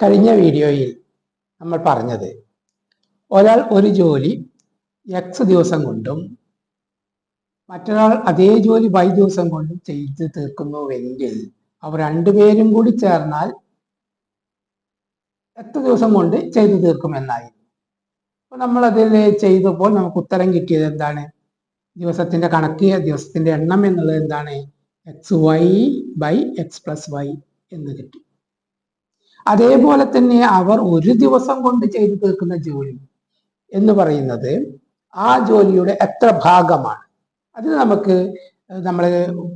കഴിഞ്ഞ വീഡിയോയിൽ നമ്മൾ പറഞ്ഞത് ഒരാൾ ഒരു ജോലി എക്സ് ദിവസം കൊണ്ടും മറ്റൊരാൾ അതേ ജോലി വൈ ദിവസം കൊണ്ടും ചെയ്ത് തീർക്കുന്നുവെങ്കിൽ അവർ രണ്ടുപേരും കൂടി ചേർന്നാൽ എത്ര ദിവസം കൊണ്ട് ചെയ്തു തീർക്കുമെന്നായിരുന്നു. അപ്പൊ നമ്മൾ അതിൽ ചെയ്തപ്പോൾ നമുക്ക് ഉത്തരം കിട്ടിയത് എന്താണ്? ദിവസത്തിന്റെ കണക്ക് ദിവസത്തിന്റെ എണ്ണം എന്നുള്ളത് എന്താണ്? X Y by X plus Y എന്ന് കിട്ടി. അതേപോലെ തന്നെ അവർ ഒരു ദിവസം കൊണ്ട് ചെയ്തു തീർക്കുന്ന ജോലി എന്ന് പറയുന്നത് ആ ജോലിയുടെ എത്ര ഭാഗമാണ്. അത് നമുക്ക് നമ്മൾ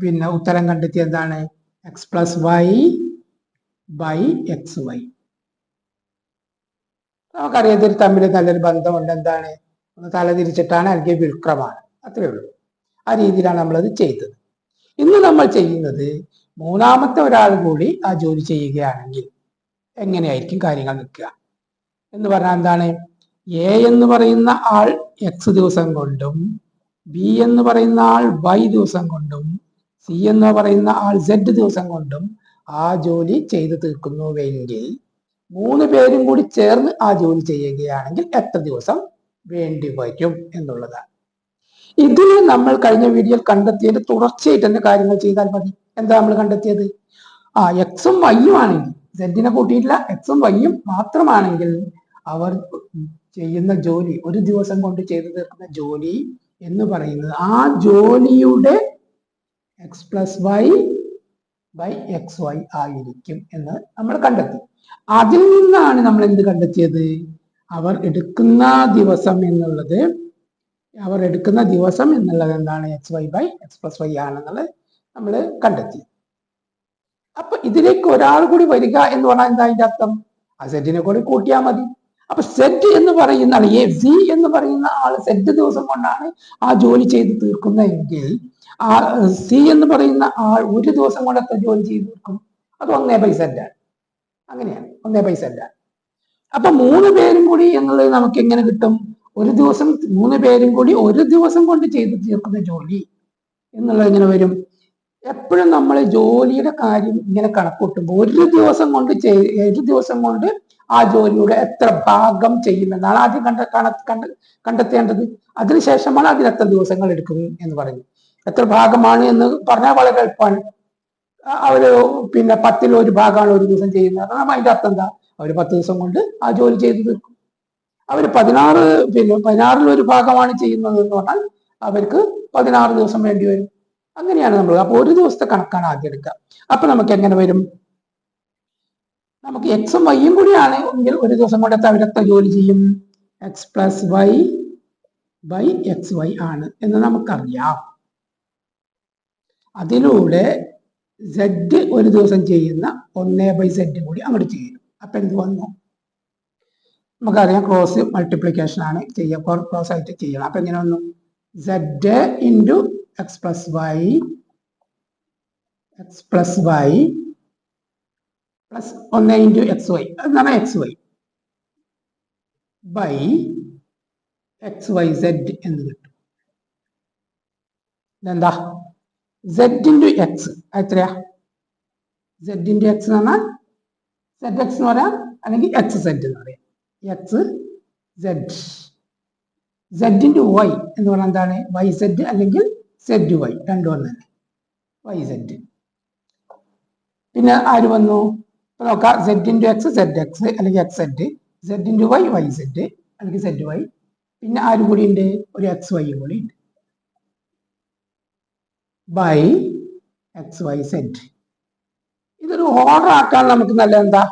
പിന്നെ ഉത്തരം കണ്ടെത്തി എന്താണ്? X plus Y by X Y നമുക്കറിയാം ഇതിൽ തമ്മിൽ നല്ലൊരു ബന്ധമുണ്ട്. എന്താണ്? ഒന്ന് തലതിരിച്ചിട്ടാണ് അല്ലെങ്കിൽ വിൽക്രമാണ് അത്രേ ഉള്ളൂ. ആ രീതിയിലാണ് നമ്മളത് ചെയ്തത്. ഇന്ന് നമ്മൾ ചെയ്യുന്നത് മൂന്നാമത്തെ ഒരാൾ കൂടി ആ ജോലി ചെയ്യുകയാണെങ്കിൽ എങ്ങനെയായിരിക്കും കാര്യങ്ങൾ നിൽക്കുക? എന്ന് പറഞ്ഞാൽ എന്താണ്? എ എന്ന് പറയുന്ന ആൾ എക്സ് ദിവസം കൊണ്ടും ബി എന്ന് പറയുന്ന ആൾ വൈ ദിവസം കൊണ്ടും സി എന്ന് പറയുന്ന ആൾ സെഡ് ദിവസം കൊണ്ടും ആ ജോലി ചെയ്തു തീർക്കുന്നുവെങ്കിൽ മൂന്ന് പേരും കൂടി ചേർന്ന് ആ ജോലി ചെയ്യുകയാണെങ്കിൽ എത്ര ദിവസം വേണ്ടി വരും എന്നുള്ളതാണ്. ഇതിൽ നമ്മൾ കഴിഞ്ഞ വീഡിയോയിൽ കണ്ടെത്തിയതിന്റെ തുടർച്ചയായിട്ട് തന്നെ കാര്യങ്ങൾ ചെയ്താൽ മതി. എന്താ നമ്മൾ കണ്ടെത്തിയത്? ആ എക്സും വൈയും ആണെങ്കിൽ സെഡിനെ കൂട്ടിയിട്ടില്ല. എക്സും വൈയും മാത്രമാണെങ്കിൽ അവർ ചെയ്യുന്ന ജോലി ഒരു ദിവസം കൊണ്ട് ചെയ്തു തീർക്കുന്ന ജോലി എന്ന് പറയുന്നത് ആ ജോലിയുടെ X plus Y by X Y ആയിരിക്കും എന്ന് നമ്മൾ കണ്ടെത്തി. അതിൽ നിന്നാണ് നമ്മൾ എന്ത് കണ്ടെത്തിയത്? അവർ എടുക്കുന്ന ദിവസം എന്നുള്ളത് അവർ എടുക്കുന്ന ദിവസം എന്നുള്ളത് എന്താണ്? X Y by X plus Y ആണെന്നുള്ളത് നമ്മൾ കണ്ടെത്തി. അപ്പൊ ഇതിലേക്ക് ഒരാൾ കൂടി വരിക എന്ന് പറഞ്ഞാൽ എന്താ അതിന്റെ അർത്ഥം? ആ സെറ്റിനെ കൂടി കൂട്ടിയാൽ മതി. അപ്പൊ സെറ്റ് എന്ന് പറയുന്ന ആൾ എ സി എന്ന് പറയുന്ന ആൾ സെറ്റ് ദിവസം കൊണ്ടാണ് ആ ജോലി ചെയ്ത് തീർക്കുന്നതെങ്കിൽ ആ സി എന്ന് പറയുന്ന ആൾ ഒരു ദിവസം കൊണ്ട് എത്ര ജോലി ചെയ്ത് തീർക്കും? അത് ഒന്നേ പൈസ സെറ്റാണ് അങ്ങനെയാണ് ഒന്നേ പൈസ സെറ്റാണ് അപ്പൊ മൂന്ന് പേരും കൂടി എന്നുള്ളത് നമുക്ക് എങ്ങനെ കിട്ടും? ഒരു ദിവസം മൂന്ന് പേരും കൂടി ഒരു ദിവസം കൊണ്ട് ചെയ്ത് തീർക്കുന്ന ജോലി എന്നുള്ളത് എങ്ങനെ വരും? എപ്പോഴും നമ്മൾ ജോലിയുടെ കാര്യം ഇങ്ങനെ കണക്കൂട്ടുമ്പോൾ ഒരു ദിവസം കൊണ്ട് ഒരു ദിവസം കൊണ്ട് ആ ജോലിയുടെ എത്ര ഭാഗം ചെയ്യുമെന്നാണ് ആദ്യം കണ്ട കണ കണ്ട കണ്ടെത്തേണ്ടത്. അതിനുശേഷമാണ് അതിന് എത്ര ദിവസങ്ങൾ എടുക്കും എന്ന് പറയുന്നത്. എത്ര ഭാഗമാണ് എന്ന് പറഞ്ഞാൽ വളരെ എളുപ്പമാണ്. അവർ പിന്നെ പത്തിൽ ഒരു ഭാഗമാണ് ഒരു ദിവസം ചെയ്യുന്നത്. അതിന്റെ അർത്ഥം എന്താ? അവർ പത്ത് ദിവസം കൊണ്ട് ആ ജോലി ചെയ്ത് തീർക്കും അവർ പതിനാറ് പിന്നെ പതിനാറിൽ ഒരു ഭാഗമാണ് ചെയ്യുന്നത് എന്ന് പറഞ്ഞാൽ അവർക്ക് പതിനാറ് ദിവസം വേണ്ടി വരും. അങ്ങനെയാണ് നമ്മൾ അപ്പൊ ഒരു ദിവസത്തെ കണക്കാണ് ആദ്യം എടുക്കുക. അപ്പൊ നമുക്ക് എങ്ങനെ വരും? നമുക്ക് എക്സും വൈയും കൂടിയാണ് എങ്കിൽ ഒരു ദിവസം കൊണ്ട് അവരെത്ര ജോലി ചെയ്യും? X plus Y by X Y ആണ് എന്ന് നമുക്കറിയാം. അതിലൂടെ സെഡ് ഒരു ദിവസം ചെയ്യുന്ന ഒന്നേ ബൈ സെഡ് കൂടി അങ്ങോട്ട് ചെയ്യും അപ്പൊ എന്ത് വന്നു? നമുക്കറിയാം ക്രോസ് മൾട്ടിപ്ലിക്കേഷൻ ആണ്. ചെയ്യുക ക്രോസ് ആയിട്ട് ചെയ്യണം. അപ്പൊ എങ്ങനെ വന്നു? Z into X plus y x plus y plus ഒന്ന് ഇന്റു എക്സ് വൈ. എന്നാണ് എക്സ് വൈ. ബൈ എന്ന് കിട്ടും. ഇതെന്താ? Z into X. എത്രയാ സെഡ് ഇന്റു എക്സ് എന്ന് പറഞ്ഞാൽ സെഡ് എക്സ് എന്ന് പറയാം അല്ലെങ്കിൽ എക്സ് സെഡ് എന്ന് പറയാം. X Z. സെഡ് വൈ എന്ന് പറഞ്ഞാൽ എന്താണ്? വൈ സെഡ് അല്ലെങ്കിൽ സെഡ് വൈ രണ്ടും ഒന്ന് തന്നെ വൈ സെഡ് പിന്നെ ആര് വന്നു? ഇപ്പൊ നോക്കാം Z into X Z X അല്ലെങ്കിൽ X Z Z into Y Y Z അല്ലെങ്കിൽ സെഡ് വൈ പിന്നെ ആരും കൂടി ഉണ്ട്? ഒരു എക്സ് വൈയും കൂടി ഉണ്ട്. ബൈ എക്സ് വൈ സെഡ് ഇതൊരു ഓർഡർ ആക്കാൻ നമുക്ക് നല്ല എന്താ?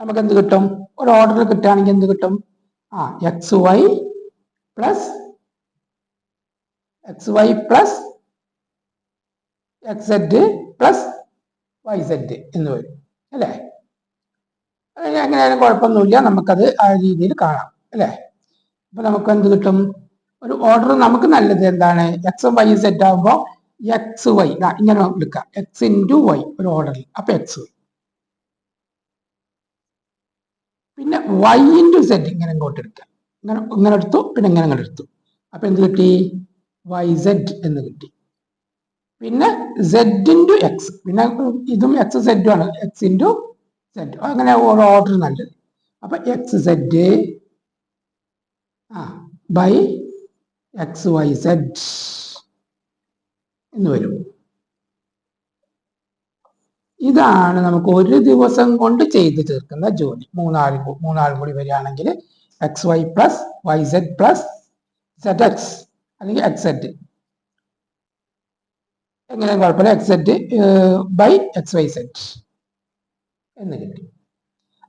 നമുക്ക് എന്ത് കിട്ടും? ഒരു ഓർഡർ കിട്ടുകയാണെങ്കിൽ എന്ത് കിട്ടും? ആ X Y plus X Y plus X Z plus Y Z എന്ന് വരും. അല്ലേ? എങ്ങനെയായാലും കുഴപ്പമൊന്നുമില്ല. നമുക്കത് ആ രീതിയിൽ കാണാം. അല്ലേ? അപ്പൊ നമുക്ക് എന്ത് കിട്ടും? ഒരു ഓർഡർ നമുക്ക് നല്ലത് എന്താണ്? എക്സ് വൈ സെറ്റ് ആകുമ്പോൾ എക്സ് വൈ ഇങ്ങനെ എടുക്കാം. എക്സ് ഇന്റു വൈ ഒരു ഓർഡറിൽ അപ്പൊ എക്സ് വൈ പിന്നെ വൈ ഇന്റു സെഡ് ഇങ്ങനെ ഇങ്ങോട്ട് എടുക്കാം. ഇങ്ങനെ ഇങ്ങനെ എടുത്തു പിന്നെ ഇങ്ങനെ ഇങ്ങോട്ട് എടുത്തു. അപ്പൊ എന്ത് കിട്ടി? വൈ സെഡ് എന്ന് കിട്ടി. പിന്നെ സെഡ് ഇന്റു എക്സ് പിന്നെ ഇതും എക്സ് സെഡും ആണ്. എക്സ് ഇന്റു സെഡ് അങ്ങനെ ഓരോ ഓർഡർ നല്ലത്. അപ്പൊ എക്സ് സെഡ് ആ ബൈ എക്സ് വൈ സെഡ് എന്ന് വരും. ഇതാണ് നമുക്ക് ഒരു ദിവസം കൊണ്ട് ചെയ്തു തീർക്കുന്ന ജോലി. മൂന്നാൾ മൂന്നാളും കൂടി വരികയാണെങ്കിൽ X Y plus Y Z plus Z X അല്ലെങ്കിൽ എക്സെറ്റ് എങ്ങനെ കുഴപ്പമില്ല? X Z by X Y Z എന്ന് കിട്ടി.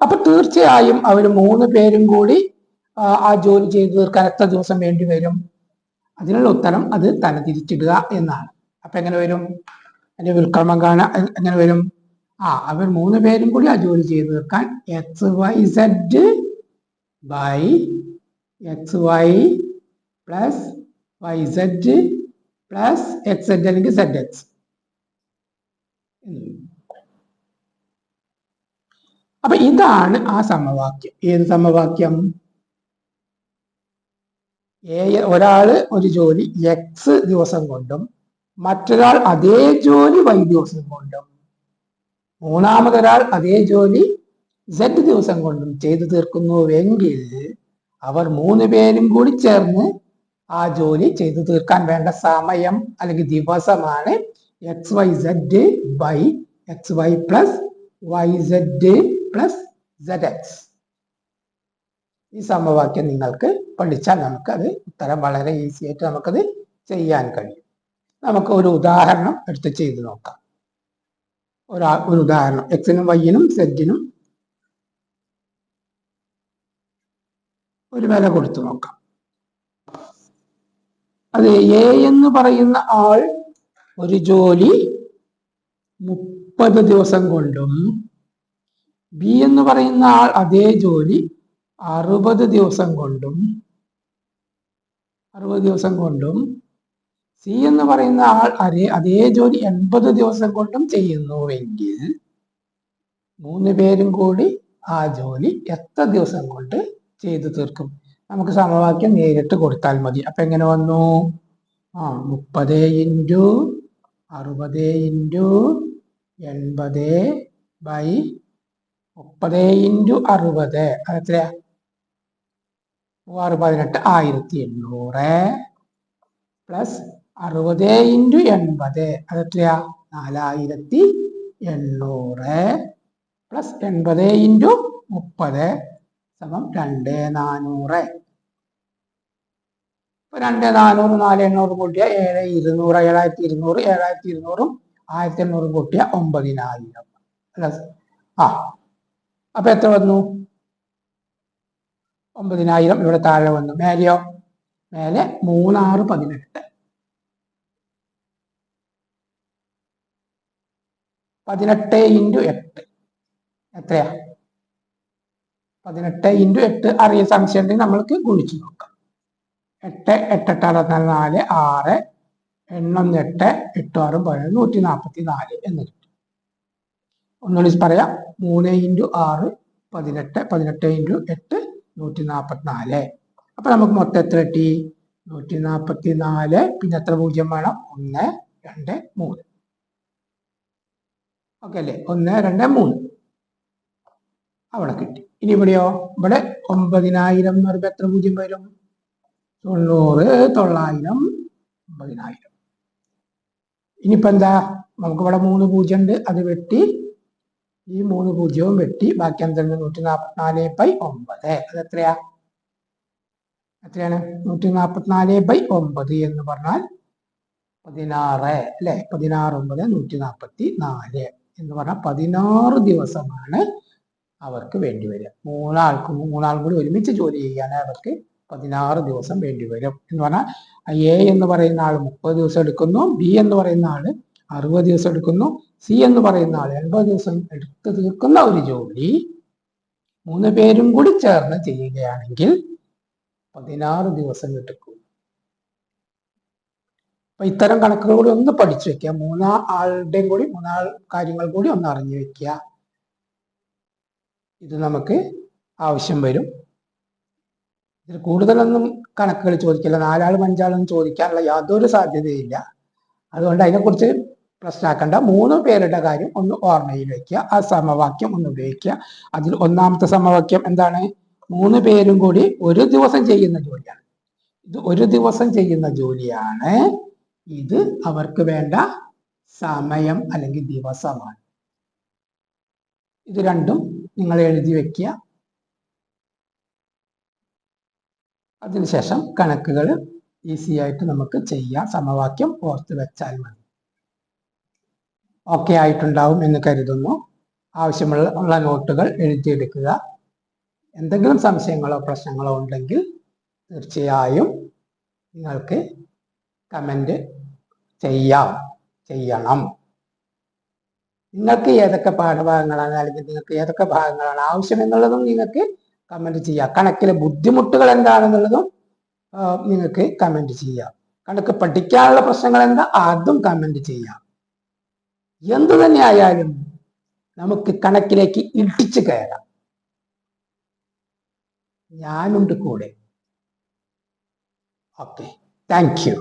അപ്പൊ തീർച്ചയായും അവർ മൂന്ന് പേരും കൂടി ആ, ജോലി ചെയ്തു തീർക്കാൻ എത്ര ദിവസം വേണ്ടി വരും? അതിനുള്ള ഉത്തരം അത് തന്നെ തിരിച്ചിടുക എന്നാണ്. അപ്പൊ എങ്ങനെ വരും? അതിന്റെ വിൽക്രമം കാണാൻ എങ്ങനെ വരും? ആ അവർ മൂന്ന് പേരും കൂടി ആ ജോലി ചെയ്തു തീർക്കാൻ X Y Z by X Y plus Y Z plus X Z അല്ലെങ്കിൽ സെഡ് എക്സ് അപ്പൊ ഇതാണ് ആ സമവാക്യം. ഏത് സമവാക്യം? ഒരാൾ ഒരു ജോലി എക്സ് ദിവസം കൊണ്ടും മറ്റൊരാൾ അതേ ജോലി വൈ ദിവസം കൊണ്ടും മൂന്നാമതൊരാൾ അതേ ജോലി സെഡ് ദിവസം കൊണ്ടും ചെയ്തു തീർക്കുന്നുവെങ്കിൽ അവർ മൂന്ന് പേരും കൂടി ചേർന്ന് ആ ജോലി ചെയ്തു തീർക്കാൻ വേണ്ട സമയം അല്ലെങ്കിൽ ദിവസമാണ് X Y Z by X Y plus Y Z plus Z X ഈ സമവാക്യം നിങ്ങൾക്ക് പഠിച്ചാൽ നമുക്കത് ഉത്തരം വളരെ ഈസി ആയിട്ട് നമുക്കത് ചെയ്യാൻ കഴിയും. നമുക്ക് ഒരു ഉദാഹരണം എടുത്ത് ചെയ്ത് നോക്കാം. ഒരാ ഒരു ഉദാഹരണം. എക്സിനും വൈയിനും സെഡിനും ഒരു വില കൊടുത്തു നോക്കാം. അത് എ എന്ന് പറയുന്ന ആൾ ഒരു ജോലി മുപ്പത് ദിവസം കൊണ്ടും ബി എന്ന് പറയുന്ന ആൾ അതേ ജോലി അറുപത് ദിവസം കൊണ്ടും അറുപത് ദിവസം കൊണ്ടും സി എന്ന് പറയുന്ന ആൾ അതേ അതേ ജോലി എൺപത് ദിവസം കൊണ്ടും ചെയ്യുന്നുവെങ്കിൽ മൂന്ന് പേരും കൂടി ആ ജോലി എത്ര ദിവസം കൊണ്ട് ചെയ്തു തീർക്കും? നമുക്ക് സമവാക്യം നേരിട്ട് കൊടുത്താൽ മതി. അപ്പൊ എങ്ങനെ വന്നു? ആ മുപ്പത് ഇന്റു അറുപത് ഇന്റു എൺപത് ബൈ മുപ്പത് ഇന്റു അറുപത്. അതെത്ര മൂവാറ് പതിനെട്ട് ആയിരത്തി എണ്ണൂറ് പ്ലസ് അറുപത് ഇന്റു എൺപത്. അതെത്രയാ നാലായിരത്തി എണ്ണൂറ് പ്ലസ് എൺപത് ഇന്റു മുപ്പത് സമം രണ്ട് നാനൂറ്. രണ്ട് നാനൂറ് നാല് എണ്ണൂറ് കൂട്ടിയ ഏഴ് ഇരുന്നൂറ് ഏഴായിരത്തി ഇരുന്നൂറ് ഏഴായിരത്തി ഇരുന്നൂറും ആയിരത്തി എണ്ണൂറും കൂട്ടിയ ഒമ്പതിനായിരം. അല്ല ആ അപ്പൊ എത്ര വന്നു? ഒമ്പതിനായിരം ഇവിടെ താഴെ വന്നു. മേലെയോ? മേലെ മൂന്നാറ് പതിനെട്ട്. പതിനെട്ട് ഇന്റു എട്ട്. എത്രയാ? പതിനെട്ട് ഇന്റു എട്ട് അറിയ സംശയം നമ്മൾക്ക് ഗുണിച്ചു നോക്കാം. എട്ട് എട്ടെട്ട് അറുപത്തിനാല് നാല് ആറ് എണ്ണൊന്ന് എട്ട് എട്ട് ആറും പതിനൊന്ന് നൂറ്റി നാൽപ്പത്തി നാല് എന്ന് കിട്ടും. ഒന്നുകൂടി പറയാം. മൂന്ന് ഇന്റു ആറ് പതിനെട്ട് പതിനെട്ട് ഇന്റു എട്ട് നൂറ്റി നാൽപ്പത്തി നാല് അപ്പൊ നമുക്ക് മൊത്തം എത്ര കിട്ടി? നൂറ്റി നാൽപ്പത്തി നാല് പിന്നെ എത്ര പൂജ്യം വേണം? ഒന്ന് രണ്ട് മൂന്ന്. ഓക്കെ അല്ലേ? ഒന്ന് രണ്ട് മൂന്ന്. അവിടെ കിട്ടി. ഇനി ഇവിടെയോ? ഇവിടെ ഒമ്പതിനായിരം എന്ന് പറയുമ്പോൾ എത്ര പൂജ്യം വരും? തൊണ്ണൂറ് തൊള്ളായിരം അമ്പതിനായിരം. ഇനിയിപ്പോ എന്താ? നമുക്കിവിടെ മൂന്ന് പൂജ്യം ഉണ്ട് അത് വെട്ടി ഈ മൂന്ന് പൂജ്യവും വെട്ടി ബാക്കി എന്തുണ്ട്? നൂറ്റി നാൽപ്പത്തിനാല് ബൈ ഒമ്പത്. അത് എത്രയാ? എത്രയാണ്? നൂറ്റി നാൽപ്പത്തിനാല് ബൈ ഒമ്പത് എന്ന് പറഞ്ഞാൽ പതിനാറ് അല്ലെ? പതിനാറ് ഒമ്പത് നൂറ്റി നാൽപ്പത്തി നാല് എന്ന് പറഞ്ഞാൽ പതിനാറ് ദിവസമാണ് അവർക്ക് വേണ്ടി വരിക. മൂന്നാൾക്കും മൂന്നാളും കൂടി ഒരുമിച്ച് ജോലി ചെയ്യാൻ അവർക്ക് പതിനാറ് ദിവസം വേണ്ടി വരും. എന്ന് പറഞ്ഞാൽ എ എന്ന് പറയുന്ന ആൾ മുപ്പത് ദിവസം എടുക്കുന്നു ബി എന്ന് പറയുന്ന ആൾ അറുപത് ദിവസം എടുക്കുന്നു സി എന്ന് പറയുന്ന ആൾ എൺപത് ദിവസം എടുത്ത് തീർക്കുന്ന ഒരു ജോലി മൂന്ന് പേരും കൂടി ചേർന്ന് ചെയ്യുകയാണെങ്കിൽ പതിനാറ് ദിവസം എടുക്കും. അപ്പൊ ഇത്തരം കണക്കുകൾ കൂടി ഒന്ന് പഠിച്ചു വെക്കുക. മൂന്നാ ആളുടെയും കൂടി മൂന്നാൾ കാര്യങ്ങൾ കൂടി ഒന്ന് അറിഞ്ഞു വെക്കുക. ഇത് നമുക്ക് ആവശ്യം വരും. ഇതിൽ കൂടുതലൊന്നും കണക്കുകൾ ചോദിക്കില്ല. നാലാളും അഞ്ചാളും ചോദിക്കാനുള്ള യാതൊരു സാധ്യതയില്ല. അതുകൊണ്ട് അതിനെക്കുറിച്ച് പ്രശ്നമാക്കേണ്ട മൂന്ന് പേരുടെ കാര്യം ഒന്ന് ഓർമ്മയിൽ വയ്ക്കുക ആ സമവാക്യം ഒന്ന് ഉപയോഗിക്കുക. അതിൽ ഒന്നാമത്തെ സമവാക്യം എന്താണ്? മൂന്ന് പേരും കൂടി ഒരു ദിവസം ചെയ്യുന്ന ജോലിയാണ്. ഇത് ഒരു ദിവസം ചെയ്യുന്ന ജോലിയാണ്. ഇത് അവർക്ക് വേണ്ട സമയം അല്ലെങ്കിൽ ദിവസമാണ്. ഇത് രണ്ടും നിങ്ങൾ എഴുതി വെക്കുക. അതിനുശേഷം കണക്കുകൾ ഈസി ആയിട്ട് നമുക്ക് ചെയ്യാം. സമവാക്യം ഓർത്ത് വെച്ചാൽ മതി. ഓക്കെ ആയിട്ടുണ്ടാവും എന്ന് കരുതുന്നു. ആവശ്യമുള്ള നോട്ടുകൾ എഴുതിയെടുക്കുക. എന്തെങ്കിലും സംശയങ്ങളോ പ്രശ്നങ്ങളോ ഉണ്ടെങ്കിൽ തീർച്ചയായും നിങ്ങൾക്ക് കമന്റ് ചെയ്യാം. ചെയ്യണം. നിങ്ങൾക്ക് ഏതൊക്കെ പാഠഭാഗങ്ങളാണ് അല്ലെങ്കിൽ നിങ്ങൾക്ക് ഏതൊക്കെ ഭാഗങ്ങളാണ് ആവശ്യമെന്നുള്ളതും നിങ്ങൾക്ക് കമന്റ് ചെയ്യുക കണക്കിലെ ബുദ്ധിമുട്ടുകൾ എന്താണെന്നുള്ളതും നിങ്ങൾക്ക് കമന്റ് ചെയ്യാം. കണക്ക് പഠിക്കാനുള്ള പ്രശ്നങ്ങൾ എന്താ അതും കമന്റ് ചെയ്യാം. എന്തു തന്നെ ആയാലും നമുക്ക് കണക്കിലേക്ക് ഇടിച്ചു കയറാം. ഞാനുണ്ട് കൂടെ. Okay thank you